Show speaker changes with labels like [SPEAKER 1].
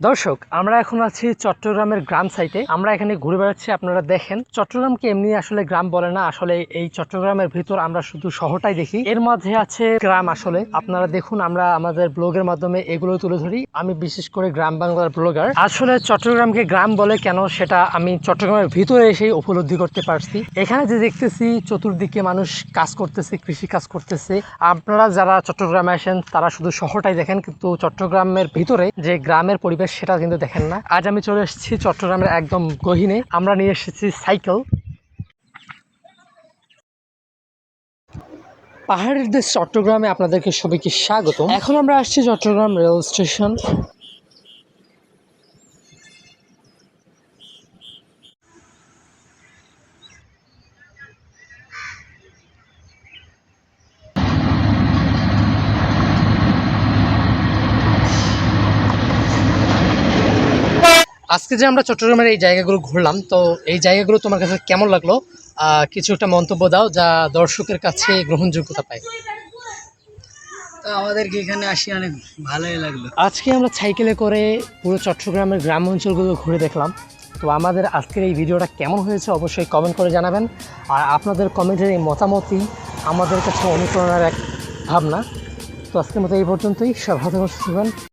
[SPEAKER 1] দর্শক, আমরা এখন আছি চট্টগ্রামের গ্রাম সাইটে আমরা এখানে ঘুরে বেড়াচ্ছি, আপনারা দেখেন। চট্টগ্রামকে এমনি আসলে গ্রাম বলে না? আসলে এই চট্টগ্রামের ভিতর আমরা শুধু শহরটাই দেখি। এর মাঝে আছে গ্রাম আসলে। আপনারা দেখুন, আমরা আমাদের ব্লগের মাধ্যমে এগুলো তুলে ধরি। আমি বিশেষ করে গ্রাম বাংলার ব্লগার। আসলে চট্টগ্রামকে গ্রাম বলে কেন সেটা আমি চট্টগ্রামের ভিতরে এসেই উপলব্ধি করতে পারছি। এখানে যে দেখতেছি, চতুর্দিকে মানুষ কাজ করতেছে, কৃষি কাজ করতেছে। আপনারা যারা চট্টগ্রামে আসেন, তারা শুধু শহরটাই দেখেন। কিন্তু চট্টগ্রামের ভিতরে যে গ্রামের পরিবেশ সেটা কিন্তু দেখেন না। আজ আমি চলে এসেছি চট্টগ্রামের একদম গহিনে। আমরা নিয়ে এসেছি সাইকেল। পাহাড়ের দেশ চট্টগ্রামে আপনাদেরকে সবাইকে স্বাগত এখন আমরা আসছি চট্টগ্রাম রেল স্টেশন। আজকে যে আমরা চট্টগ্রামের এই জায়গাগুলো ঘুরলাম তো এই জায়গাগুলো তোমার কাছে কেমন লাগল? কিছু একটা মন্তব্য দাও যা দর্শকের কাছে গ্রহণযোগ্যতা পায়।
[SPEAKER 2] তো আমাদেরকে এখানে আসি অনেক ভালোই লাগল।
[SPEAKER 1] আজকে আমরা সাইকেলে করে পুরো চট্টগ্রামের গ্রাম অঞ্চলগুলো ঘুরে দেখলাম। তো আমাদের আজকের এই ভিডিওটা কেমন হয়েছে অবশ্যই কমেন্ট করে জানাবেন। আর আপনাদের কমেন্টের এই মতামতই আমাদের কাছে অনুপ্রেরণার এক ভাবনা। তো আজকের মতো এই পর্যন্তই। সব ভালো থাকবেন